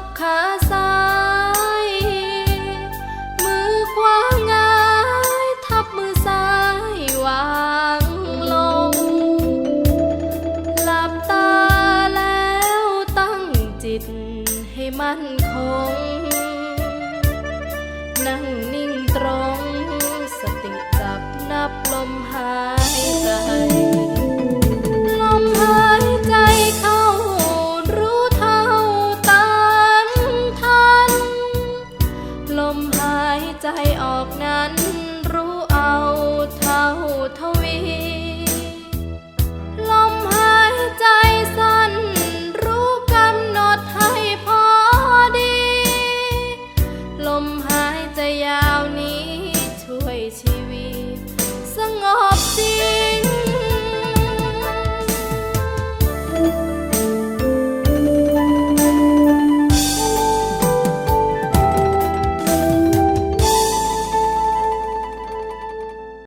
บขาซ้าย มือขวางายทับมือซ้ายวางลง หลับตาแล้วตั้งจิตให้มั่นคง นั่ง หายใจออกนั้นรู้เอาเท่าทวี ลมหายใจสั้นรู้กำหนดให้พอดี ลมหายใจยาวนี้ช่วยชีวิต สงบสิ